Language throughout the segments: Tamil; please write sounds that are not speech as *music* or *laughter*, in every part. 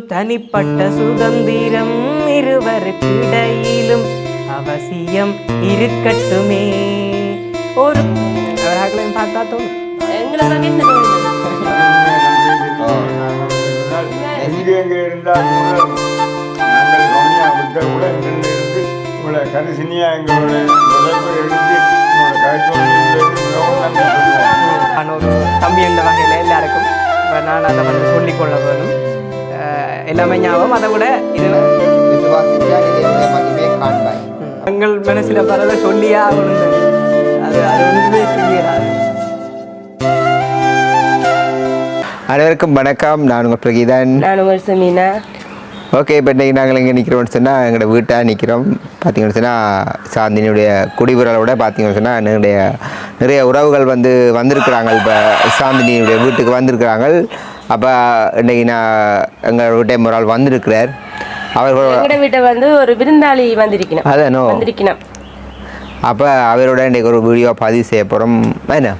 தனிப்பட்ட சுதந்திரம் இருவருக்கிடையிலும் அவசியம் இருக்கட்டுமே. ஒரு அவர்களையும் பார்த்தா தோணும். தம்பி என்ற வகையில் எல்லாருக்கும் நான் அதை வந்து சொல்லிக்கொள்ள வேணும். எல்லாமே ஞாபகம் அதை விட எங்கள் மனசில் பரத சொல்லியே ஆகணும் அது அது ஒன்றுமே செய்யறாது அனைவருக்கும் வணக்கம். நான் உங்கள் பிரகீதன். நான் உங்கள் செமீனா. ஓகே இப்போ இன்றைக்கி நாங்கள் எங்கே நிற்கிறோம்னு சொன்னால் எங்களோட வீட்டாக நிற்கிறோம் பார்த்தீங்கன்னு சொன்னால் சாந்தினியுடைய குடிவுறலோட பார்த்தீங்கன்னு சொன்னால் என்னுடைய நிறைய உறவுகள் வந்து வந்திருக்கிறாங்க. இப்போ சாந்தினியுடைய வீட்டுக்கு வந்திருக்கிறாங்க. அப்போ இன்றைக்கி நான் எங்கள் வீட்டை ஒரு ஆள் வந்திருக்கிறார். அவர்கள் எங்கட வீட்டை வந்து ஒரு விருந்தாளி வந்திருக்கணும். அதானோ வந்திருக்கணும். அப்போ அவரோட இன்றைக்கு ஒரு வீடியோ பதிவு செய்ய போகிறோம் என்ன?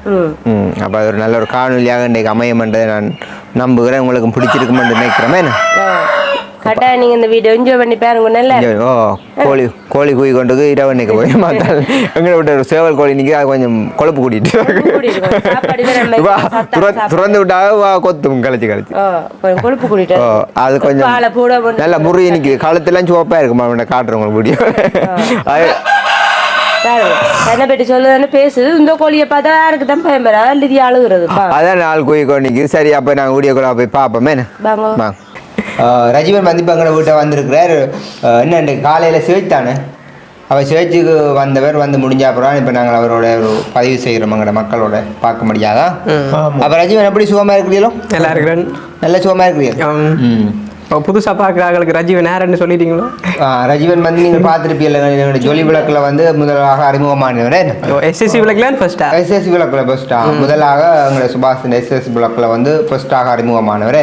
ம். அப்போ ஒரு நல்ல ஒரு காணொலியாக இன்றைக்கு அமையமென்றதை நான் நம்புகிறேன். உங்களுக்கு பிடிச்சிருக்குமென்று நினைக்கிறேன். என்ன. கட்டாயம் நீங்க இந்த வீடியோ என்ஜாய் பண்ணி பாருங்க நல்லா இங்க ஓ கோழி கோழி குய் கொண்டு இரவு நிற்க போய் மாத்தாள். எங்களை விட்ட ஒரு சேவல் கோழி நிற்க கொஞ்சம் கொழுப்பு கூட்டிட்டு வா. துறந்து விட்டா வா கொத்தும் கழிச்சு கழிச்சு. கொழுப்பு கூட்டிட்டு அது கொஞ்சம் நல்ல முறி நிற்குது கழுத்தெல்லாம் சிவப்பா இருக்குமா அவனை காட்டுறேன் உங்களுக்கு வீடியோ. என்ன பெட்டி சொல்லுதுன்னு பேசுது. இந்த கோழியை பார்த்தா யாருக்கு தான் பயம்பரா அல்லது அழுகுறதுப்பா அதான் நாலு குய் கொண்டு நிற்குது சரி அப்போ நாங்கள் வீடியோ கூட போய் பார்ப்போமே. என்ன? வாங்க. ரஜிவன் எங்களை வீட்டை வந்திருக்கிறார். என்ன காலையில் சேர்த்தானே அவர் சேர்ச்சுக்கு வந்தவர் வந்து முடிஞ்ச அப்புறம் இப்போ நாங்கள் அவரோட பதிவு செய்கிறோம் எங்களோட மக்களோட பார்க்க முடியாதா அப்போ ரஜிவன் எப்படி சுகமாக இருக்கிறீங்களோ நல்லா இருக்கிறேன். நல்ல சுகமாக இருக்கிறீங்க ம். புதுசாக பார்க்குறாங்களுக்கு ரஜீவன் நேரன்னு சொல்லிட்டீங்களோ? ரஜிவன் வந்து நீங்கள் பார்த்துருப்பீங்க ஜொலி விளக்கில் வந்து முதலாக அறிமுகமானவர் எஸ்எஸ்சி விளக்கலாம் ஃபர்ஸ்டா எஸ்எஸ் விளக்கில் ஃபஸ்ட்டாக முதலாக எங்களோட சுபாஷ் எஸ்எஸ் விளக்கில் வந்து ஃபஸ்ட்டாக அறிமுகமானவர்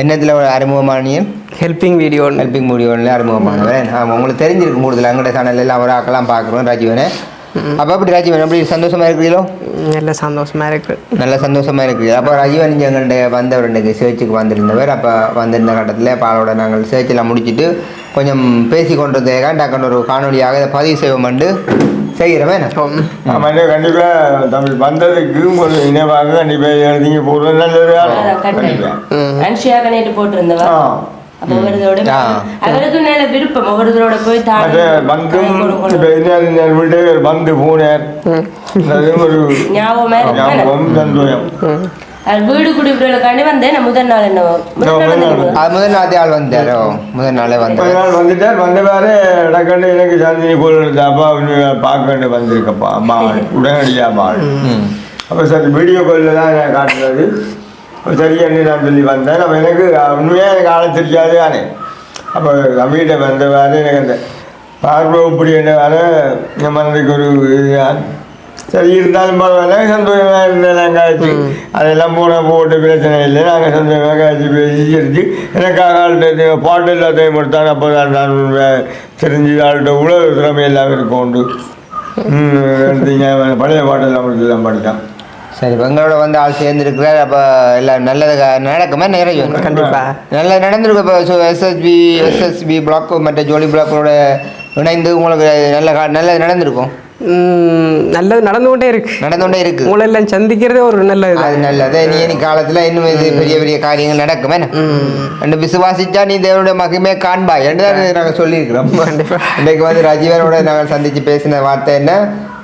என்னத்தில் அறிமுகமானியன் ஹெல்பிங் வீடியோ ஹெல்பிங் முடிவுல அறிமுகமானவர் உங்களுக்கு தெரிஞ்சிருக்கும் கூடுதல். எங்கள்கிட்ட சேனல் எல்லாம் ஒரு ஆக்கெல்லாம் பார்க்குறோம் ராஜீவனை. அப்போ அப்படி ராஜீவன் எப்படி சந்தோஷமா இருக்கிறீங்களோ நல்ல சந்தோஷமா இருக்கு. நல்ல சந்தோஷமா இருக்குது அப்போ ராஜீவன் எங்கள்கிட்ட வந்தவர் இன்றைக்கு சேர்ச்சுக்கு வந்திருந்தவர். அப்போ வந்திருந்த கட்டத்தில் பாலோட நாங்கள் சேர்ச்செல்லாம் முடிச்சுட்டு கொஞ்சம் பேசி கொண்டிருந்தேங்க டக்குன்னு ஒரு காணொலியாக இதை பதிவு செய்வோம்ண்டு செய்கிறோமே. ஆமாம் கண்டிப்பாக தமிழ் வந்ததுக்கு ஒரு இனவாக கண்டிப்பாக எழுதிங்க போடுறது நல்லது. கண்டிப்பாக அன்ஷியாக வந்து போனார் அது ஒரு ஞாபகமா சந்தோஷம். வீடு குடிக்கிறதுக்காண்டி வந்தேன். முதல் நாள் என்ன முதல் நாள் முதல் நாள். வந்தீங்களா? அது முதல் நாள் ஆள் வந்தாரோ. முதல் நாளே வந்தார். வந்துட்டார். வந்தவாறு இடக்கண்டு எனக்கு சந்தினி போல் எடுத்து அப்பா பார்க்கண்டு வந்திருக்கப்பா. அம்மா *laughs* உடனடியாக அம்மா ம். அப்போ சரி வீடியோ காலில் தான் சரியான்னு நான் சொல்லி வந்தேன் அப்போ எனக்கு உண்மையாக எனக்கு ஆள தெரியாது தானே. அப்போ அம்மிகிட்ட வந்தவாறு எனக்கு அந்த பார்வை இப்படி என்ன வர என் மனதுக்கு ஒரு இதுதான். சரி இருந்தாலும் பரவாயில்ல சந்தோஷமாக இருந்தேன் நாங்கள் ஆச்சு. அதெல்லாம் போன போட்டு பிரச்சனை இல்லை நாங்கள் சந்தோஷமாக ஆச்சு பேசி சிரிச்சு எனக்காக ஆள்கிட்ட பாட்டு எல்லாத்தையும் கொடுத்தாங்க அப்போ தான் நான் தெரிஞ்சு ஆள்கிட்ட உழவு திறமை எல்லாம் இருக்கும் உண்டு. ம், எடுத்தீங்க பழைய பாட்டெல்லாம் முடிச்சுலாம் படித்தான். சரி எங்களோட வந்து ஆள் சேர்ந்துருக்கிறார். அப்போ எல்லாம் நல்லது நடக்குமே? நிறைய கண்டிப்பா. நல்லா நடந்திருக்கு. இப்போ எஸ்எஸ்பி எஸ்எஸ்பி பிளாக் மற்ற ஜோலி பிளாக்கோட இணைந்து உங்களுக்கு நல்ல நல்லது நடந்திருக்கும். நல்லது நடந்து கொண்டே இருக்கு. நடந்து கொண்டே இருக்கு. உங்களை எல்லாம் சந்திக்கிறதே ஒரு நல்ல இது. அது நல்லது. நீ இனி காலத்தில் இன்னும் இது பெரிய பெரிய காரியங்கள் நடக்குமே. ரெண்டு விசுவாசிச்சா நீ தேவனுடைய மகிமே காண்பாய். என்று நாங்கள் சொல்லியிருக்கிறோம். இன்றைக்கு வந்து ரஜீவனோட நாங்கள் சந்திச்சு பேசின வார்த்தை என்ன?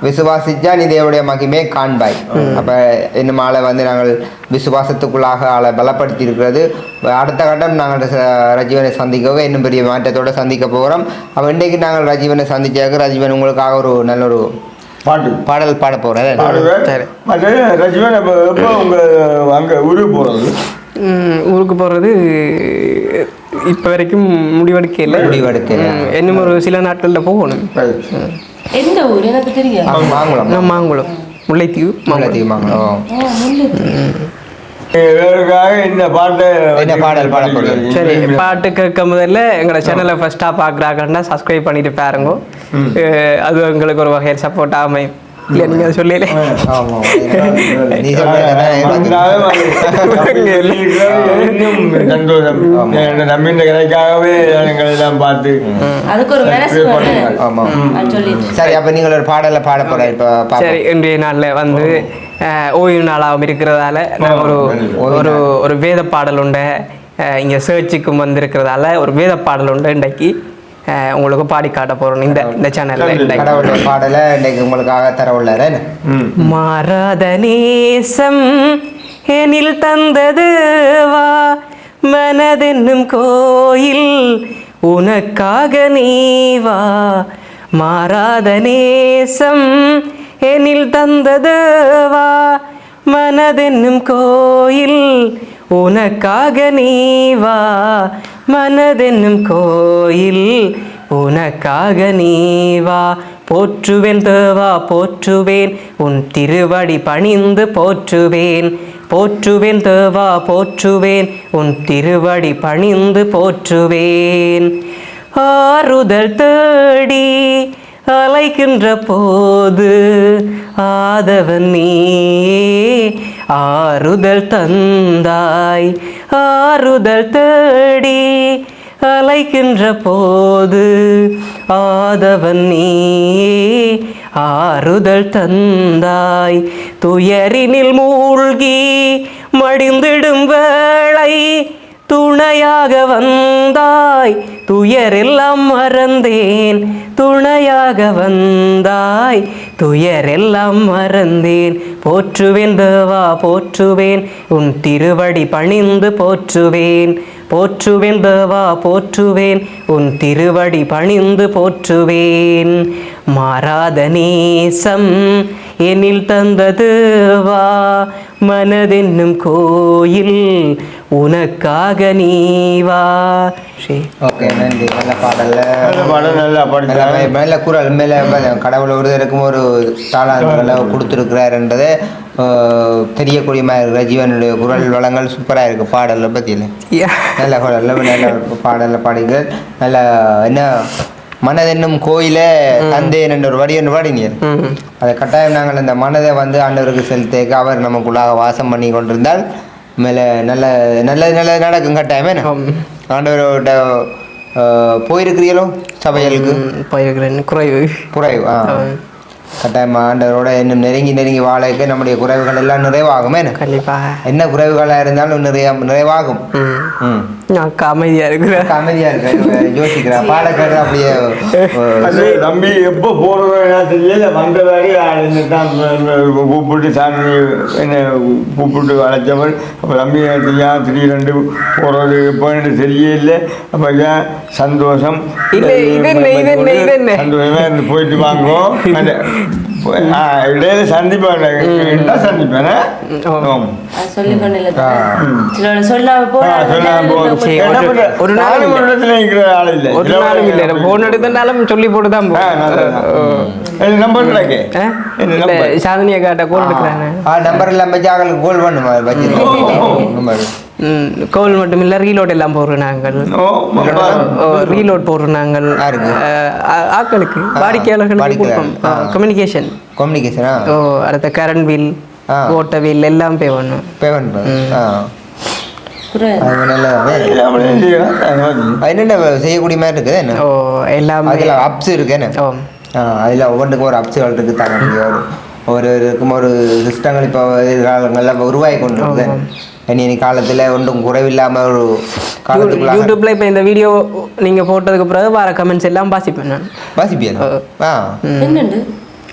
விசுவாசிச்சா நீ தேவனுடைய மகிமே காண்பாய். அப்ப இன்னும் ஆளை வந்து நாங்கள் விசுவாசத்துக்குள்ளாக ஆளை பலப்படுத்தி இருக்கிறது அடுத்த கட்டம் நாங்கள் ரஜீவனை சந்திக்கவே இன்னும் பெரிய மாற்றத்தோட சந்திக்க போகிறோம் அப்போ இன்றைக்கு நாங்கள் ரஜீவனை சந்திச்சாக்க ரஜீவன் உங்களுக்காக ஒரு நல்ல ஒரு பாட்டு. பாடல் பாட போகிறேன் ரஜிவன் இப்போ எப்போ உங்கள் அங்கே ஊருக்கு போகிறது ஊருக்கு போகிறது இப்போ வரைக்கும் முடிவெடுக்க இல்லை முடிவெடுக்கல. ம், இன்னும் ஒரு சில நாட்களில் போகணும். எந்த ஊர்? எனக்கு தெரியும் வாங்கலாம் நம்ம மாங்குளம். முல்லைத்தீவு மாங்குளம். முல்லைத்தீவு மாங்குளம். பாட்டை என்ன பாடல் பாட? சரி பாட்டு கேட்க முதல்ல எங்களோட சேனலை ஃபஸ்ட்டாக பார்க்குறாங்கன்னா சப்ஸ்கிரைப் பண்ணிட்டு பாருங்க. அது எங்களுக்கு ஒரு வகையில் சப்போர்ட் அமையும். இல்லையா நீங்க அதை சொல்லல *laughs* சரி அப்ப நீங்கள் ஒரு பாடல பாட போற இப்ப பாப்போம். சரி இன்றைய நாள்ல வந்து ஓய்வு நாளாகவும் இருக்கிறதால நான் ஒரு ஒரு ஒரு வேத பாடல் உண்டு. இங்க சர்ச்சுக்கும் வந்திருக்கிறதால ஒரு வேத பாடல் உண்டு இன்றைக்கு. உங்களுக்கு பாடி காட்ட போறோம். இந்த இந்த சேனல்ல கடவுளுடைய பாடல இன்னைக்கு உங்களுக்காக தர உள்ளாரு. மாறாத நேசம் எனில் தந்தது வா. மனதென்னும் கோயில் உனக்காக நீ வா. மாறாத நேசம் எனில் தந்தது வா. மனதென்னும் கோயில் உனக்காக நீ வா. மனதென்னும் கோயில் உனக்காக நீவா போற்றுவேன் தேவா போற்றுவேன். உன் திருவடி பணிந்து போற்றுவேன். போற்றுவேன் தேவா போற்றுவேன். உன் திருவடி பணிந்து போற்றுவேன். ஆறுதல் தேடி அலைக்கின்ற போது ஆதவன் நீ ஆறுதல் தந்தாய் ஆறுதல் தேடி அலைக்கின்ற போது ஆதவன் நீ ஆறுதல் தந்தாய். துயரினில் மூழ்கி மடிந்திடும் வேளை துணையாக வந்தாய் துயரெல்லாம் மறந்தேன். துணையாக வந்தாய் துயரெல்லாம் மறந்தேன். போற்றுவேன் தேவா போற்றுவேன். உன் திருவடி பணிந்து போற்றுவேன். போற்றுவேன் தேவா போற்றுவேன். உன் திருவடி பணிந்து போற்றுவேன். மாறாத நேசம் எனில் தந்தது வா மனதென்னும் கோயில் உனக்காக நீ வா. ஸ்ரீ ஓகே நன்றி. நல்ல பாடல்ல. நல்ல பாடம் நல்லா மே- மேல குரல் மேல கடவுள் ஒருவருக்கும் ஒரு தாளாந்துகளை கொடுத்துருக்கிறாருன்றது தெரியக்கூடிய மாதிரி இருக்கிற ஜீவனுடைய குரல் வளங்கள் சூப்பராக இருக்கு பாடலை பற்றியில் நல்ல குரல்ல நல்ல பாடல பாடிங்க நல்ல என்ன மனதென்னும் கோயில தந்தேன் என்ற ஒரு வடி என்று பாடினீர். ம் அதை கட்டாயம் நாங்கள் இந்த மனதை வந்து ஆண்டவருக்கு செலுத்தேக்க அவர் நமக்குள்ளாக வாசம் பண்ணி கொண்டிருந்தால் மேலே நல்ல நல்ல நல்ல நடக்கும் கட்டாயமே. ஆண்டவரோட போயிருக்கிறீங்களோ சபைகளுக்கு? போயிருக்கிறேன். குறைவு. குறைவு ஆ. கட்டாயம் ஆண்டவரோட இன்னும் நெருங்கி நெருங்கி வாழைக்க நம்முடைய குறைவுகள் எல்லாம் நிறைவாகுமே என்ன? கண்டிப்பாக என்ன குறைவுகளாக இருந்தாலும் நிறைய நிறைவாகும். ம். ம் நான் அமைதியாக இருக்கிறேன் அமைதியா இருக்க யோசிக்கிறேன் பாலக்காடு அப்படியே தம்பி எப்போ போகிறதா தெரியல. வந்த வேலை என்ன தான் கூப்பிட்டு சாமி என்ன கூப்பிட்டு அழைச்சவன் அப்போ தம்பி தெரியா திடீரெண்டு போகிறது எப்போன்னு தெரியல அப்போ ஏன் சந்தோஷம்? சந்தோஷமா இருந்து போயிட்டு வாங்குவோம் *laughs* சந்திப்பேன்? சந்திப்பேன் ஒரு- நாளும். ஒரு நாளும் இல்லை. போன் எடுத்தனாலும் சொல்லி போட்டு தான்? சாதனியை காட்ட கோல் எடுக்கிறாங்க ஆ? நம்பர் எல்லாம் வச்சு அவங்களுக்கு கோல் பண்ணுமா? கோல் மட்டும் இல்லை ரீலோட் எல்லாம் போடுறோம் நாங்கள். ரீலோட் போடுறோம் நாங்கள் யாருக்கு? அஹ், ஆ- ஆட்களுக்கு வாடிக்கையாளர்களுக்கு வாடிக்கையாளர். கொடுப்போம். கம்யூனிகேஷன் கம்யூனிகேஷனா ஓ அடுத்த கரண்ட் பில். ஓட்ட பில் எல்லாம் பே பண்ணும் மாதிரி. அது என்னென்ன செய்யக்கூடிய மாதிரி இருக்குது என்ன ஓ எல்லாமே அதில் அப்ஸ் இருக்கு என்ன அதில் ஒவ்வொன்றுக்கும் ஒரு அப்ஸுகள் இருக்குது தாங்க ஒரு ஒரு இருக்கும் ஒரு சிஸ்டங்கள் இப்போ எதிர்காலங்களில் உருவாகி கொண்டு இருக்குது இனி இனி காலத்தில் ஒன்றும் குறைவில்லாமல் ஒரு காலத்துக்குள்ளாக யூடியூப்ல இப்போ இந்த வீடியோ நீங்க போட்டதுக்கு பிறகு வர கமெண்ட்ஸ் எல்லாம் வாசிப்பேன் நான். வாசிப்பியா? ஆ.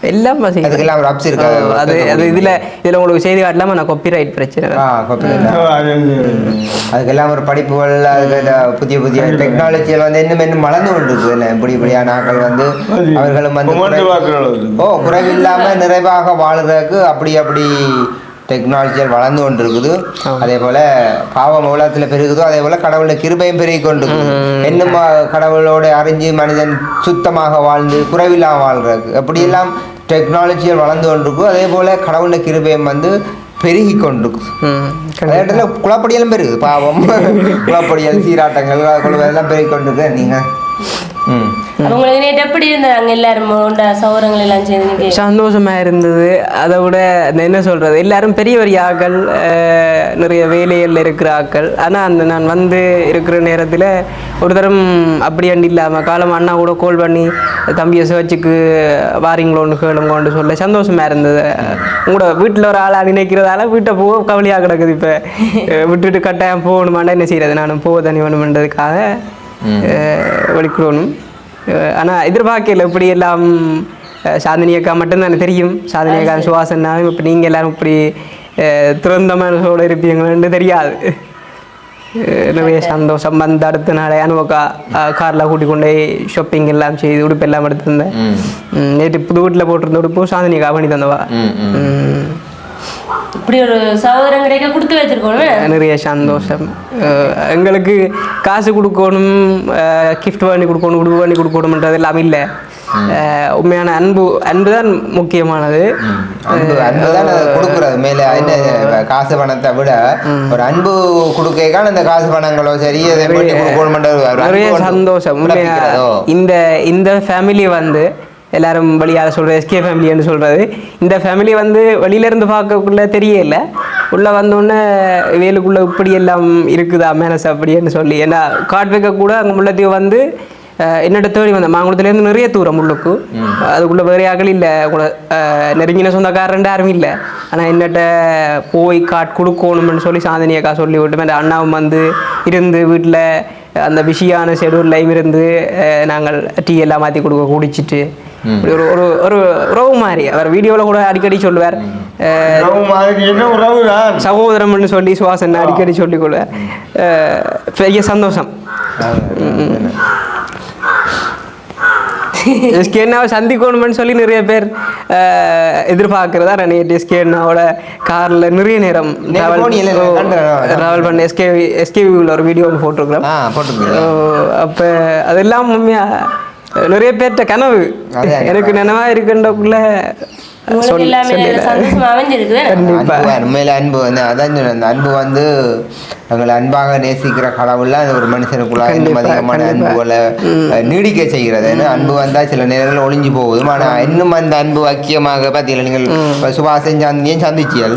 எல்லாம் வாசிப்பேன். அதுக்கெல்லாம் ஒரு அப்ஸ் இருக்கு? அது அது இதுல இதுல உங்களுக்கு செய்தி காட்டலாம? நான் காப்பிரைட் பிரச்சனை. ஓ, அது வந்து, அதுக்கெல்லாம் ஒரு படிப்புகள் அதுக்கு இந்த புதிய புதிய டெக்னாலஜியில் வந்து இன்னும் இன்னும் வளர்ந்து கொண்டு இருக்குது இல்லை இப்படி இப்படியான ஆட்கள் வந்து அவர்களும் வந்து. ஓ குறைவில்லாமல் நிறைவாக வாழுறதுக்கு அப்படி அப்படி டெக்னாலஜிகள் வளர்ந்து கொண்டு இருக்குது அதே போல பாவம் உலகத்தில் பெருகுதோ அதே போல கடவுளுடைய கிருபையும் பெருகி கொண்டு அஹ், கடவுளோட அறிஞ்சு மனிதன் சுத்தமாக வாழ்ந்து குறைவில்லாமல் வாழ்றதுக்கு அப்படியெல்லாம் டெக்னாலஜிகள் வளர்ந்து கொண்டிருக்கும் அதே போல கடவுளுடைய கிருபையும் வந்து பெருகி கொண்டிருக்கும் ம் அதே இடத்துல குளப்படியலும் பெருகுது. பாவம். *laughs* குளப்படியல் சீராட்டங்கள் எல்லாம் பெருகி கொண்டிருக்கு. நீங்க ம் அப்ப உங்களுக்கு நேற்று எப்படி இருந்தது? அங்க எல்லாரும் சௌரங்கள் எல்லாம் சேர்ந்து சந்தோஷமா இருந்தது. அதை விட என்ன சொல்றது? எல்லாரும் பெரிய பெரிய ஆக்கள் நிறைய வேலைகள் இருக்கிற ஆக்கள் ஆனா அந்த நான் வந்து இருக்கிற நேரத்துல ஒரு தரம் அப்படி அண்டி இல்லாம காலம் அண்ணா கூட கால் பண்ணி தம்பியை சர்ச்சுக்கு வாரீங்களோன்னு கேளுங்கன்னு சொல்ல சந்தோஷமா இருந்தது. உங்களோட வீட்டில் ஒரு ஆளா நினைக்கிறதால வீட்டை போக கவலையாக கிடக்குது இப்போ. விட்டுட்டு கட்டாயம் போகணுமாண்டா என்ன செய்யறது நானும் போக தனி வேணுமென்றதுக்காக வலிக்கிறோனும் ஆனால் எதிர்பார்க்கல இப்படி எல்லாம் சாந்தினி அக்கா மட்டும்தான் தெரியும். சாந்தினி அக்கா சுவாசன்னா இப்போ நீங்கள் எல்லாரும் இப்படி திறந்த மனசோட இருப்பீங்கன்னு தெரியாது. நிறைய சந்தோஷம் வந்து அடுத்த நாளே அனுபவக்கா காரில் கூட்டி கொண்டு ஷாப்பிங் எல்லாம் செய்து உடுப்பு எல்லாம் எடுத்திருந்தேன் நேற்று புது வீட்டில் போட்டிருந்த உடுப்பு சாந்தினி அக்கா பண்ணி தந்தவா. இப்படி ஒரு சகோதரன் கிடைக்க கொடுத்து வச்சிருக்கோம் நிறைய சந்தோஷம். எங்களுக்கு காசு கொடுக்கணும் கிஃப்ட் பண்ணி கொடுக்கணும் உடுப்பு பண்ணி கொடுக்கணும்ன்றது எல்லாம் இல்லை. அஹ் உண்மையான அன்பு அன்பு தான் முக்கியமானது. அன்பு அன்பு தான் கொடுக்குறது. மேல என்ன காசு பணத்தை விட ஒரு அன்பு கொடுக்கான இந்த காசு பணங்களோ சரி நிறைய சந்தோஷம். இந்த இந்த ஃபேமிலி வந்து எல்லாரும் வெளியால் சொல்கிறது எஸ்கே ஃபேமிலின்னு சொல்கிறது இந்த ஃபேமிலி வந்து வெளியிலேருந்து பார்க்கக்குள்ள தெரியல. உள்ளே வந்தோடனே வேலுக்குள்ளே இப்படி எல்லாம் இருக்குதா மேனஸ் அப்படின்னு சொல்லி ஏன்னா காட் வைக்க கூட அங்கே முள்ளத்தீவு வந்து என்னோட தேடி வந்தேன் மாங்குளத்துலேருந்து நிறைய தூரம் முள்ளுக்கு அதுக்குள்ளே வேறு ஆக்கள் இல்லை. கூட நெருங்கின சொந்தக்காரன் யாரும் இல்லை. ஆனால் என்னட்ட போய் காட் கொடுக்கணும்னு சொல்லி சாந்தினி அக்கா சொல்லி விட்டு அந்த அண்ணாவும் வந்து இருந்து வீட்டில் அந்த பிஸியான ஷெடியூல்லையும் இருந்து நாங்கள் டீ எல்லாம் மாற்றி கொடுக்க குடிச்சிட்டு இப்படி ஒரு ஒரு ஒரு உறவு மாதிரி. அவர் வீடியோவில் கூட அடிக்கடி சொல்லுவார். சகோதரம்னு சொல்லி சுவாசன் அடிக்கடி சொல்லிக் கொள்வார். அஹ், பெரிய சந்தோஷம். எஸ்கேனாவை சந்திக்கணும்னு சொல்லி நிறைய பேர் எதிர்பார்க்கிறதா? நேற்று எஸ்கேனாவோட காரில் நிறைய நேரம். ட்ராவல் பண்ண எஸ்கே எஸ்கேவியில் ஒரு வீடியோ ஒன்று போட்டுருக்கீங்க அப்போ அதெல்லாம் உண்மையா? நிறைய பேர்கிட்ட கனவு. எனக்கு நினைவா இருக்குன்றக்குள்ள உண்மையில அன்பு வந்து அதான் அந்த அன்பு வந்து எங்களை அன்பாக நேசிக்கிற கடவுள்ல அந்த ஒரு மனுஷனுக்குள்ள இன்னும் அதிகமான. அன்புகளை நீடிக்க செய்கிறது. ஏன்னா அன்பு வந்தா சில நேரங்கள் ஒளிஞ்சு போகுது ஆனா இன்னும் அந்த அன்பு ஐக்கியமாக பார்த்தீங்களா நீங்கள் சுபாஷன் சாந்தியும் சந்திச்சியல்.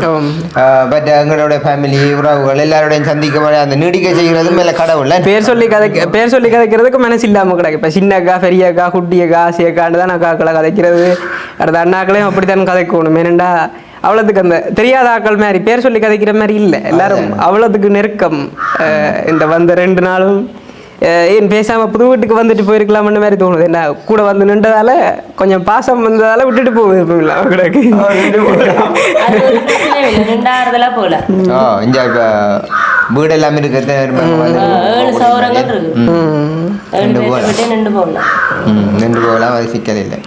பட் எங்களோட ஃபேமிலி உறவுகள் எல்லாரோடையும் சந்திக்க மாதிரி அந்த நீடிக்க செய்கிறது மேல கடவுள். *laughs* பேர் சொல்லி கதைக்க பேர் சொல்லி கதைக்கிறதுக்கு மனசு இல்லாம கிடக்கு. இப்போ சின்ன அக்கா பெரிய அக்கா குட்டி அக்கா ஆசியக்காண்டு தான் அக்காக்களை கதைக்கிறது. அடுத்த அண்ணாக்களையும் அப்படித்தான் கதைக்கணும். ஏனண்டா அவ்வளோத்துக்கு அந்த தெரியாத ஆக்கள் மாதிரி பேர் சொல்லி கதைக்கிற மாதிரி இல்லை. எல்லாரும் அவ்வளோத்துக்கு நெருக்கம். இந்த வந்த ரெண்டு நாளும் ஏன் பேசாம புது வீட்டுக்கு வந்துட்டு போயிருக்கலாம்னு மாதிரி தோணுது. என்ன கூட வந்து நின்றதால கொஞ்சம் பாசம் வந்ததால விட்டுட்டு போயிருப்பீங்களா கிடக்கு போல இங்க இப்ப வீடு எல்லாமே இருக்கிறது நின்று போகலாம். அது சிக்கல் இல்லை.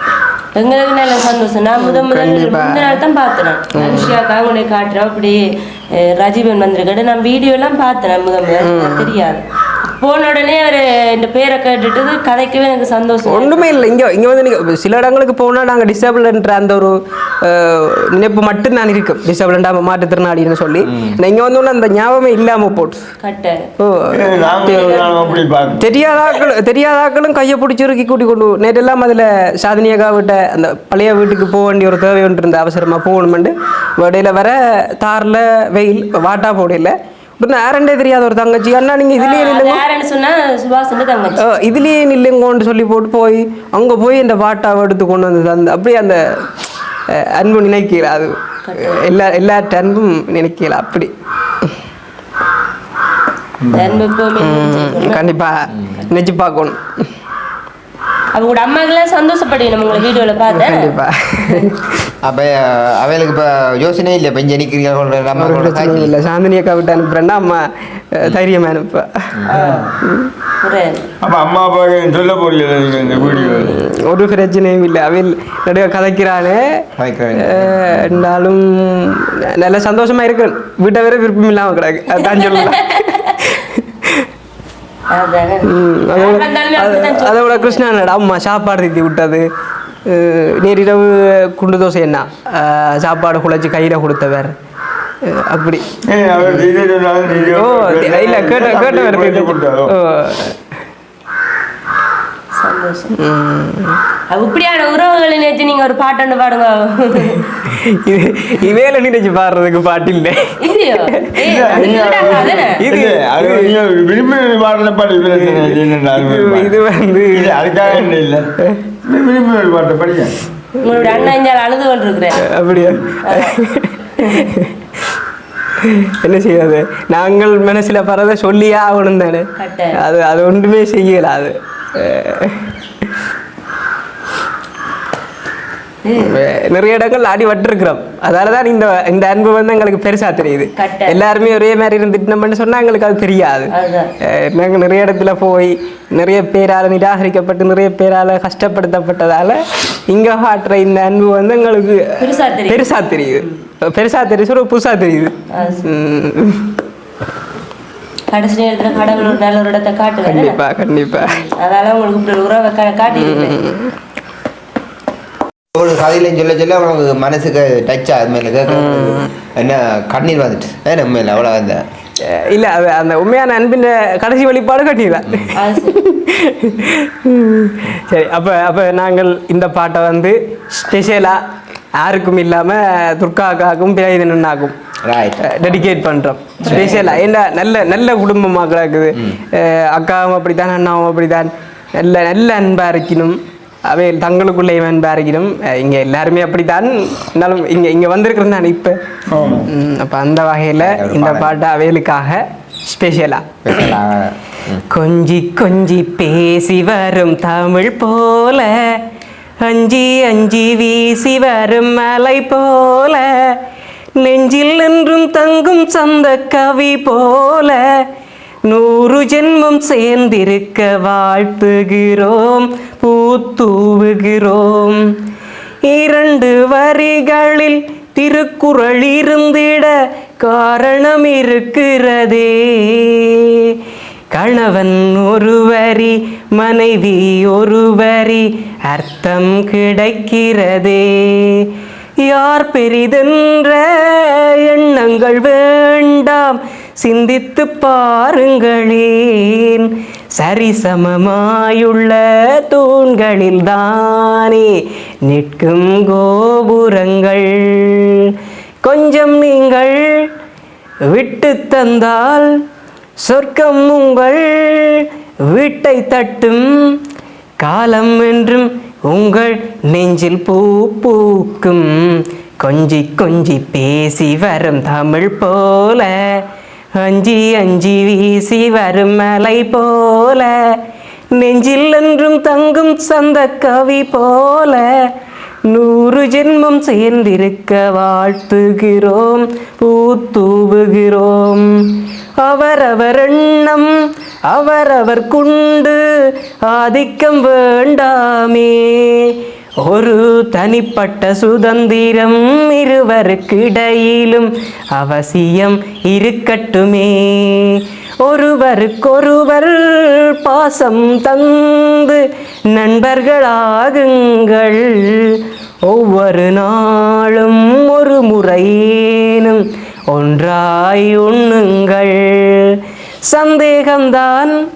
எங்களுக்கு நல்ல சந்தோஷம். நான் முதல் முதல் முந்தின நாள் தான் பார்த்தேன். அனுஷியாக்கா உன்னை காட்டுறேன் அப்படி ராஜீவன் வந்திருக்காரு. நான் வீடியோ எல்லாம் பார்த்தேன் முதல் முதல் தெரியாது. போன உடனே அவர் இந்த பேரை கேட்டுட்டு கதைக்கவே எனக்கு சந்தோஷம். ஒன்றுமே இல்லை. இங்கே இங்கே வந்து நீங்கள் சில இடங்களுக்கு போனால் நாங்கள் டிசேபிள்ன்ற அந்த ஒரு நினைப்பு மட்டும்தான் இருக்கும். டிசேபிள்ண்டா மாற்றுத்திறனாளின்னு சொல்லி. நான் இங்கே வந்தோன்னே அந்த ஞாபகமே இல்லாமல் போட்டு கட்ட ஓ. நாங்கள் அப்படி பார்க்க தெரியாதாக்கள் தெரியாதாக்களும் கையை பிடிச்சி இறுக்கி கூட்டி கொண்டு நேற்றெல்லாம் அதில் சாதனியக்கா விட்ட அந்த பழைய வீட்டுக்கு போக வேண்டிய ஒரு தேவை ஒன்று இருந்த அவசரமாக போகணுமெண்டு. இடையில வர தாரில் வெயில் வாட்டா போடையில். யாரண்டே தெரியாத ஒரு தங்கச்சி அண்ணா நீங்கள் இதுலேயே நில்லுங்க இதுலயே நில்லுங்கோன்னு சொல்லி போட்டு போய் அங்கே போய் இந்த பாட்டாவை எடுத்து கொண்டு வந்து அந்த அப்படியே அந்த அன்பு நினைக்கல அது எல்லா எல்லா அன்பும் நினைக்கல அப்படி கண்டிப்பா நினைச்சு பார்க்கணும் அவங்க அம்மாக்கெல்லாம் சந்தோஷப்படையணும் உங்களை வீடியோல பார்த்தேன் அப்ப அஹ், அவைகளுக்கு இப்ப யோசனை இல்லை. இப்ப இங்க பிரச்சனையும் இல்லை. சாந்தினி அக்கா விட்டு அனுப்புறேன்னா அம்மா தைரியமா அனுப்ப. ஒரு அப்போ அம்மா அப்பா சொல்ல போறீங்களா நீங்கள் இந்த வீடியோ? ஒரு பிரச்சனையும் இல்லை. அவையில் நடுவே. அஹ், இருந்தாலும் நல்ல சந்தோஷமா இருக்கு. வீட்டை வேற விருப்பம் இல்லாம கிடக்கு. அதான் சொல்லலாம் அதோட அதோட கிருஷ்ணனோட அம்மா சாப்பாடு தித்தி விட்டது. நேரிரவு குண்டு தோசை என்ன? சாப்பாடு குழச்சி கையில் கொடுத்தவர். அப்படி. ஓ இல்லை கேட்ட கேட்ட வருது கொடுத்தாரோ. ஓ. சந்தோஷம். சந்தோஷம் அது இப்படியான உறவுகளை நேற்று நீங்க ஒரு பாட்டு பாடுங்க. இது இவேல நினைச்சு பாடுறதுக்கு பாட்டு இல்லை? இது விரும்பி பாடல பாடி இது- இது வந்து அதுக்காக என்ன இல்லை. *laughs* விரும்பி பாட்டை படிக்க அண்ணா இங்க அழுது கொண்டிருக்கிறேன். அப்படியா? என்ன செய்யாது? நாங்கள் மனசுல பறத சொல்லியே ஆகணும் தானே. அது அது ஒன்றுமே செய்யல அது. அஹ், நிறைய இடங்கள் அடி வட்டிருக்கிறோம். அதால தான் இந்த இந்த அன்பு வந்து எங்களுக்கு பெருசா தெரியுது. எல்லாருமே ஒரே மாதிரி இருந்துட்டு நம்மன்னு சொன்னா எங்களுக்கு அது தெரியாது. நாங்க நிறைய இடத்துல போய் நிறைய பேரால நிராகரிக்கப்பட்டு நிறைய பேரால கஷ்டப்படுத்தப்பட்டதால இங்க காட்டுற இந்த அன்பு வந்து எங்களுக்கு பெருசா தெரியுது. பெருசா தெரியுது. ஒரு புதுசா தெரியுது. கடைசி நேரத்துல கடவுள் நல்ல ஒரு இடத்தை காட்டுவேன் கண்டிப்பா கண்டிப்பா. அதனால உங்களுக்கு உறவை கா- காட்டியிருக்கிறேன் ஒரு கதையிலையும் சொல்ல சொல்ல அவனுக்கு மனசுக்கு டச் ஆகுது மேல கேட்க என்ன கண்ணீர் வந்துட்டு. ஏன் உண்மையில் அவ்வளோ அந்த இல்ல அது அந்த உண்மையான அன்பின் கடைசி வெளிப்பாடு அது சரி. அப்போ அப்போ நாங்கள் இந்த பாட்டை வந்து ஸ்பெஷலாக யாருக்கும் இல்லாமல் துர்கா அக்காவுக்கும் பிரயோஜனனாக்கும் ரைட் டெடிகேட் பண்ணுறோம் ஸ்பெஷலாக ஏன்னா நல்ல நல்ல குடும்பமாக அஹ் அக்காவும் அப்படித்தான் அண்ணாவும் அப்படித்தான். நல்ல நல்ல அன்பாக இருக்கணும் அவை தங்களுக்குள்ளேயும் அன்பாக இருக்கணும் இங்கே எல்லாருமே அப்படித்தான். இருந்தாலும் இங்கே இங்கே வந்திருக்கிறேன் நான் இப்போ. அப்போ அந்த வகையில் இந்த பாட்டு அவைகளுக்காக ஸ்பெஷலாக கொஞ்சி கொஞ்சி பேசி வரும் தமிழ் போல. அஞ்சி அஞ்சி வீசி வரும் மலை போல. நெஞ்சில் என்றும் தங்கும் சந்த கவி போல. நூறு ஜென்மம் சேர்ந்திருக்க வாழ்த்துகிறோம். பூத்தூவுகிறோம். இரண்டு வரிகளில் திருக்குறள் இருந்திட காரணம் இருக்கிறதே. கணவன் ஒருவரி மனைவி ஒருவரி அர்த்தம் கிடைக்கிறதே. யார் பெரிதென்ற எண்ணங்கள் வேண்டாம் சிந்தித்து பாருங்களேன். சரிசமமாயுள்ள தூண்களில் தானே நிற்கும் கோபுரங்கள். கொஞ்சம் நீங்கள் விட்டு தந்தால் சொர்க்கம் உங்கள் வீட்டை தட்டும். காலம் என்றும் உங்கள் நெஞ்சில் பூ பூக்கும். கொஞ்சி கொஞ்சி பேசி வரும் தமிழ் போல அஞ்சி அஞ்சி வீசி வரும் மலை போல. நெஞ்சில் என்றும் தங்கும் சந்த கவி போல. நூறு ஜென்மம் சேர்ந்திருக்க வாழ்த்துகிறோம் பூத்தூவுகிறோம் அவரவர் எண்ணம் அவரவர் குண்டு ஆதிக்கம் வேண்டாமே. ஒரு தனிப்பட்ட சுதந்திரம் இருவருக்கிடையிலும் அவசியம் இருக்கட்டுமே. ஒருவருக்கொருவர் பாசம் தந்து நண்பர்களாகுங்கள். ஒவ்வொரு நாளும் ஒரு முறையேனும் ஒன்றாய் உண்ணுங்கள். சந்தேகம்தான்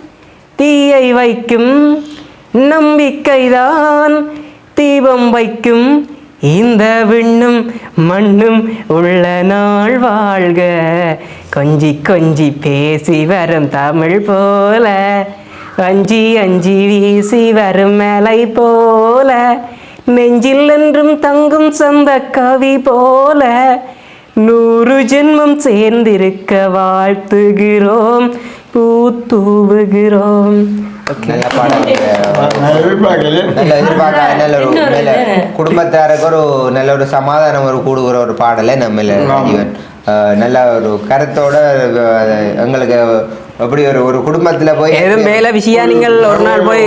தீயை வைக்கும் நம்பிக்கைதான் தீபம் வைக்கும் இந்த விண்ணும் மண்ணும் உள்ள நாள் வாழ்க. கொஞ்சி கொஞ்சி பேசி வரும் தமிழ் போல. அஞ்சி அஞ்சி வீசி வரும் மலை போல. நெஞ்சில் என்றும் தங்கும் சொந்த கவி போல. நூறு ஜென்மம் சேர்ந்திருக்க வாழ்த்துகிறோம். பூத்தூவுகிறோம். நல்ல பாடல். நான் எதிர்பார்க்கல நல்ல எதிர்பார்க்க நல்ல ஒரு இன்னொரு மேல இது. குடும்பத்தாருக்கு ஒரு நல்ல ஒரு சமாதானம் ஒரு கூடுகிற ஒரு பாடலை நம்ம ஜீவன் அஹ், நல்ல ஒரு கருத்தோட எங்களுக்கு அப்படி ஒரு ஒரு குடும்பத்துல போய் எதுவும் வேலை விஷயம் நீங்கள் ஒரு நாள் போய்.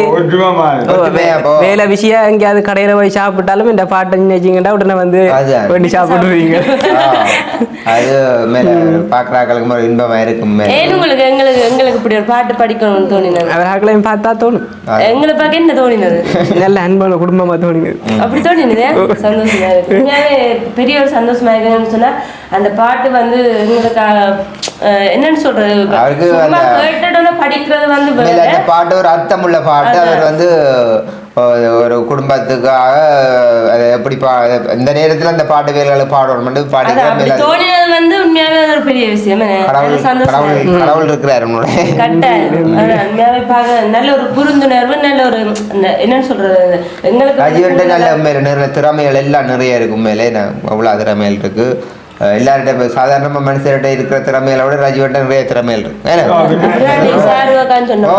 வேலை விஷயம் எங்கேயாவது கடையில போய் சாப்பிட்டாலும் இந்த பாட்டை நினைச்சிங்கன்னா உடனே வந்து. வேண்டி சாப்பிடுவீங்க அது மேல பாக்குறாக்களுக்கு ஒரு இன்பமா இருக்கும் மேல. ஏன் உங்களுக்கு எங்களுக்கு எங்களுக்கு இப்படி ஒரு பாட்டு படிக்கணும்னு தோணினது? அவர்களையும் பார்த்தா தோணும். எங்களை பார்க்க என்ன தோணினது? நல்ல அன்பான குடும்பமா தோணினது. அப்படி தோணினது? சந்தோஷமா இருக்கு. பெரிய ஒரு சந்தோஷமா இருக்குன்னு சொன்னா அந்த பாட்டு வந்து எங்களுக்கு என்னன்னு சொல்றது? படிக்கிறது வந்து மேல பாட்டு ஒரு அர்த்தமுள்ள பாட்டு. அவர் வந்து ஒரு- குடும்பத்துக்காக எப்படி பா இந்த நேரத்தில் அந்த பாட்டு வேலைகளை பாடணும் மேல தோணினது வந்து உண்மையாவே ஒரு பெரிய விஷயம்? கடவுள் கடவுள் இருக்கிறார் உண்மையாவே பார்க்க நல்ல ஒரு புரிந்துணர்வு நல்ல ஒரு என்னன்னு சொல்றது? எங்களுக்கு நல்ல நிறைய திறமைகள் எல்லாம் நிறைய இருக்கு உண்மையிலே. நான் அவ்வளோ திறமைகள் இருக்கு. எல்லார்கிட்ட இப்ப சாதாரண மனுஷர்கிட்ட இருக்கிற திறமைகளை விட ராஜீவன்ட்ட நிறைய திறமைகள் இருக்கு. ஓ.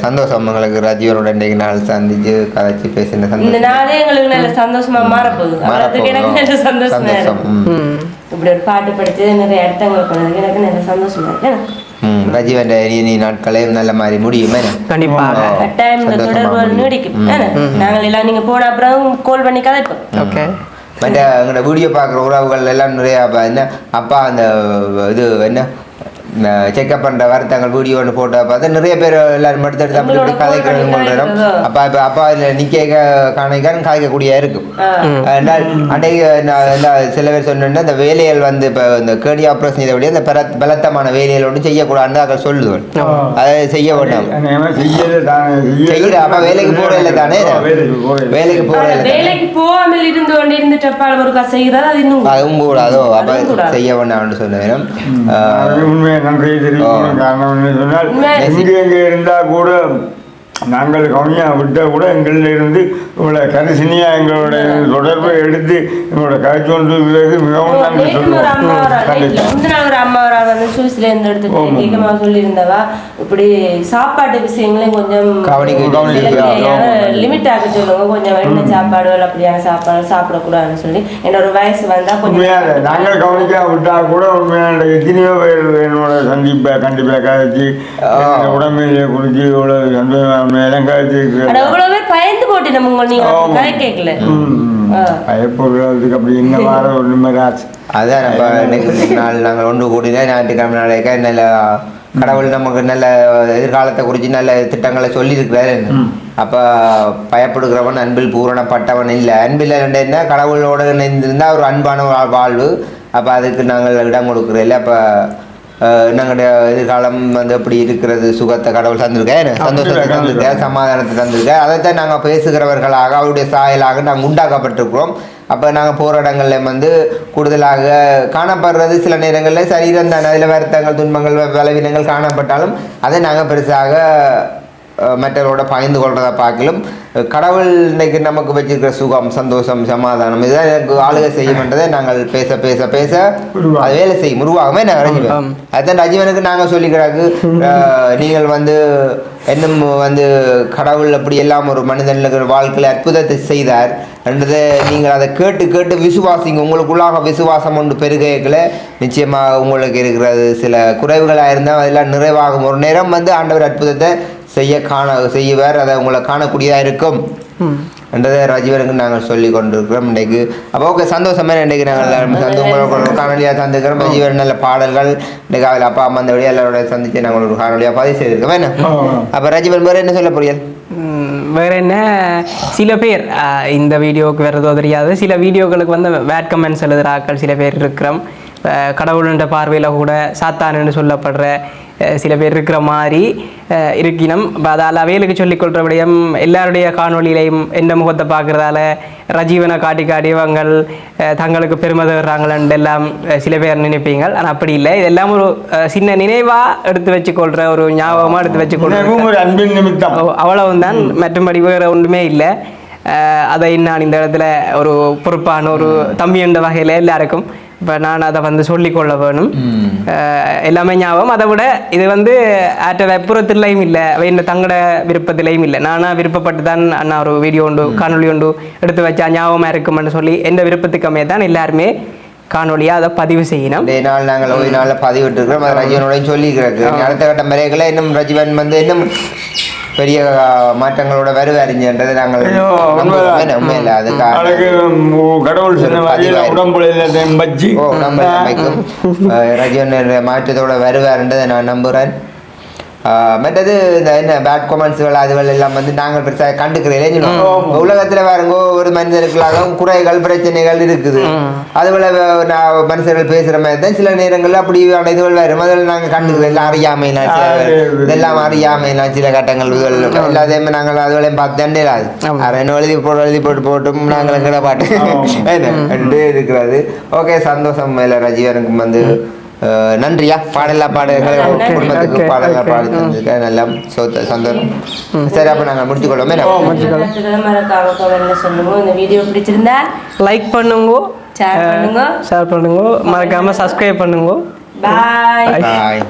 சந்தோஷம் உங்களுக்கு ராஜீவனோட இன்றைக்கு நாள் சந்திச்சு கதைச்சு பேசின சந்தோஷம். நாளே எங்களுக்கு நல்ல சந்தோஷமா மாறப்போகுது. அதுக்கு எனக்கு நல்ல சந்தோஷமா சந்தோஷம். இருக்கு ம். இப்படி ஒரு பாட்டு படிச்சு நிறைய அர்த்தங்கள் பண்ணதுக்கு எனக்கு நல்ல சந்தோஷமா இருக்கு ம் ராஜீவன் இனி நீ நாட்களையும் நல்ல மாதிரி முடியுமே. கண்டிப்பாக கட்டாயம் இந்த சந்தோஷமா தொடர்பு முடியும். நீடிக்கும். என்ன? நாங்கள் எல்லாம் நீங்க போன அப்புறம் கால் பண்ணி கதைப்போம். ஓகே. மற்ற எங்களோட வீடியோ பார்க்குற உறவுகள் எல்லாம் நிறையா என்ன அப்பா அந்த இது என்ன செக்அப் பண்ணுற வருத்தங்கள் வீடியோ ஒன்று போட்டோ பார்த்து நிறைய பேர் எல்லாரும் எடுத்து எடுத்து அப்படி இப்படி கொள்றோம் கதைக்கிறதோ? அப்பா இப்போ அப்பா இதில் நிற்க காணிக்காரன் கதைக்கக்கூடிய இருக்கும் அன்றைக்கு நான் சில பேர் சொன்னேன்னா இந்த வேலைகள் வந்து இப்போ இந்த கேடி ஆப்ரேஷன் இதை விட இந்த பலத் பலத்தமான வேலைகள் ஒன்றும் செய்யக்கூடாதுன்னு அவர்கள் சொல்லுவேன் அதை செய்ய வேண்டாம். செய்யல அப்ப வேலைக்கு போற இல்ல தானே வேலைக்கு போறேன் வேலைக்கு போகாமல் இருந்து கொண்டு இருந்துட்டு ஒருக்கா செய்கிறது அது இன்னும் அதுவும் கூடாதோ. அப்ப. செய்ய வேண்டாம்னு சொன்னேன் உண்மையை நன்றி தெரிவிக்கணும் காரணம் என்ன சொன்னால். எங்கே எங்கே இருந்தால் கூட நாங்கள் கவனியா விட்டால் கூட எங்களில் இருந்து உங்களை கரிசனியா எங்களோட தொடர்பை எடுத்து எங்களோட மிகவும் நேற்று ஒரு அம்மா ஒரு சொல்லுவோம் சொல்லியிருந்தவா. இப்படி சாப்பாட்டு விஷயங்களையும் கொஞ்சம் கவனிக்க கவனிக்க. லிமிட் ஆக்க சொல்லுங்க. கொஞ்சம் எண்ணெய் சாப்பாடுகள் அப்படியான சாப்பாடு சாப்பிடக்கூடாதுன்னு சொல்லி. என்ன ஒரு வயசு வந்தா கொஞ்சம் நாங்கள் கவனிக்காம விட்டா கூட உண்மையான எத்தனையோ பேர் என்னோட சந்திப்பை கண்டிப்பாக கதைச்சி உடம்பையிலே குடிச்சு இவ்வளோ சந்தோஷம் இவ்வளவு பேர் பயந்து போட்டு நம்ம உங்க நீங்க ஆமா. கதை கேட்கல. ஆ. பயப்படுறதுக்கு அப்படி என்ன வார ஒரு நிம்மதி ஆச்சு. அதான் நம்ம இன்னைக்கு நாள் நாங்கள் ஒன்று கூடினா ஞாயிற்றுக்கிழமை நாளைக்கு நல்ல கடவுள் நமக்கு நல்ல எதிர்காலத்தை குறித்து நல்ல திட்டங்களை சொல்லியிருக்கிறாரு. அப்போ பயப்படுகிறவன் அன்பில் பூரணப்பட்டவன் இல்லை. அன்பில் என்ன? கடவுளோட இணைந்திருந்தா ஒரு அன்பான வாழ்வு. அப்போ அதுக்கு நாங்கள் இடம் கொடுக்குறோம் இல்லை அப்போ எங்களுடைய எதிர்காலம் வந்து எப்படி இருக்கிறது சுகத்தை கடவுள் தந்திருக்கேன் சந்தோஷத்தை தந்திருக்கேன் சமாதானத்தை தந்திருக்கேன் அதைத்தான் நாங்கள் பேசுகிறவர்களாக அவருடைய சாயலாக நாங்கள் உண்டாக்கப்பட்டிருக்கிறோம். அப்போ நாங்கள் போகிற இடங்கள்ல வந்து கூடுதலாக காணப்படுறது சில நேரங்களில் சரீரம் தான். அதில் வருத்தங்கள் துன்பங்கள் பலவீனங்கள் காணப்பட்டாலும் அதை நாங்கள் பெருசாக மற்றவரோட பகிர்ந்து கொள்றதை பார்க்கலும் கடவுள் இன்னைக்கு நமக்கு வச்சிருக்கிற சுகம் சந்தோஷம் சமாதானம் இதுதான் எனக்கு ஆளுகை செய்யும்ன்றதை நாங்கள் பேச பேச பேச. அது வேலை செய்யும் உருவாகவே நான். ரஜிவன் அதுதான் ரஜிவனுக்கு நாங்கள் சொல்லிக்கிறாக்கு நீங்கள் வந்து இன்னும் வந்து கடவுள் அப்படி எல்லாம் ஒரு மனிதனுக்கு வாழ்க்கையில் அற்புதத்தை செய்தார் என்றதை நீங்கள் அதை கேட்டு கேட்டு விசுவாசிங்க உங்களுக்குள்ளாக விசுவாசம் ஒன்று பெருகைகளை நிச்சயமாக உங்களுக்கு இருக்கிறது சில குறைவுகளாக இருந்தால் அதெல்லாம் நிறைவாகும் ஒரு நேரம் வந்து ஆண்டவர் அற்புதத்தை செய்ய காண செய்வார் அதை உங்களை காணக்கூடியதாக இருக்கும். என்றதை ரஜீவனுக்கு நாங்கள் சொல்லி கொண்டிருக்கிறோம் இன்றைக்கு. அப்போ ஓகே சந்தோஷமே இன்றைக்கு நாங்கள் எல்லாரும்? காணொலியாக தந்துக்கிறோம் ரஜீவன் நல்ல பாடல்கள். இன்றைக்கு அதில் அப்பா அம்மா அந்த வழியாக எல்லாரோட சந்தித்து நாங்கள் ஒரு காணொலியாக பதிவு செய்திருக்கோம் என்ன. அப்போ ரஜீவன் வேறு என்ன சொல்ல ம், வேற என்ன? சில பேர் இந்த வீடியோவுக்கு வேறதோ தெரியாது. சில வீடியோக்களுக்கு வந்து வேட் கமெண்ட்ஸ் எழுதுகிற ஆட்கள் சில பேர் இருக்கிறோம். கடவுள்ன்ற பார்வையில் கூட சாத்தானுன்னு சொல்லப்படுற சில பேர் இருக்கிற மாதிரி இருக்கினம். அப்ப அதால் அவைகளுக்கு சொல்லிக்கொள்கிற விடயம் எல்லாருடைய காணொளியிலையும் எந்த முகத்தை பார்க்குறதால ரஜீவனை காட்டி காட்டி இவங்கள் ஆ, தங்களுக்கு பெருமை தர்றாங்களேன்னு எல்லாம் சில பேர் நினைப்பீங்க. ஆனால் அப்படி இல்லை. இதெல்லாம் ஒரு சின்ன நினைவாக எடுத்து வச்சுக்கொள்கிற ஒரு ஞாபகமாக எடுத்து வச்சுக்கொள்கிற ஒரு அன்பின் நிமித்தம். ஓ, அவ்வளவுதான் மற்றபடி வேறு ஒன்றுமே இல்லை. அதை நான் இந்த இடத்துல ஒரு பொறுப்பான ஒரு தம்பி என்ற வகையில் எல்லாருக்கும் இப்போ நான் அதை வந்து சொல்லிக்கொள்ள வேணும். எல்லாமே ஞாபகம். அதை விட இது வந்து ஆற்ற வெப்புறத்திலையும் இல்லை. இந்த தங்கட விருப்பத்திலையும் இல்லை. நானாக விருப்பப்பட்டு தான் அண்ணா ஒரு வீடியோ உண்டு காணொளி உண்டு எடுத்து வச்சா ஞாபகமாக இருக்குமென்னு சொல்லி எந்த விருப்பத்துக்குமே தான் எல்லாருமே காணொளியாக அதை பதிவு செய்யணும். இன்றைய நாள் நாங்கள் ஓய்வு நாளில் பதிவிட்டிருக்கிறோம். அது ரஜீவனோடையும் சொல்லியிருக்கிறாரு. அடுத்த கட்ட முறைகளை இன்னும் ரஜீவன் வந்து இன்னும் பெரிய மாற்றங்களோட வருவாருன்றதை நாங்கள் நாளைக்கு உம், கடவுள் சொன்ன உடம்புல வச்சு மாற்றத்தோட வருவாருன்றதை நான் நம்புகிறேன் மற்றது இந்த என்ன பேட் கொமெண்ட்ஸ்கள் அதுகள் எல்லாம் வந்து நாங்கள் பெருசாக கண்டுக்கிறேன் உலகத்துல பாருங்க ஒரு மனிதர்களுக்காக குறைகள் பிரச்சனைகள் இருக்குது. அதுபோல நான் மனுஷர்கள் பேசுற மாதிரி தான் சில நேரங்கள்ல அப்படியான இதுகள் வரும். அதில் நாங்கள் கண்டுக்கிறோம் எல்லாம் அறியாமை இதெல்லாம் அறியாமை சில கட்டங்கள் எல்லாத்தையுமே நாங்கள் அதுகளையும் பார்த்து தண்டேலாது என்ன எழுதி போட்டு எழுதி போட்டு போட்டும் நாங்கள் எங்கட பாட்டு. என்ன? ரெண்டு இருக்கிறது. ஓகே சந்தோஷம். மேல ரஜீவனுக்கும் வந்து நன்றியா பாடலா பாடல்கள் குடும்பத்துக்கு பாடலா. பாடி தந்திருக்க நல்லா சொத்த சந்தோஷம். சரி அப்ப நாங்க முடிச்சுக்கொள்வோமே கருத்துக்களை மறக்காம கமெண்ட்ல சொல்லுங்க. இந்த வீடியோ பிடிச்சிருந்தா லைக் பண்ணுங்க. Share பண்ணுங்க. ஷேர் பண்ணுங்க. மறக்காம சப்ஸ்கிரைப் பண்ணுங்க. பாய் பாய்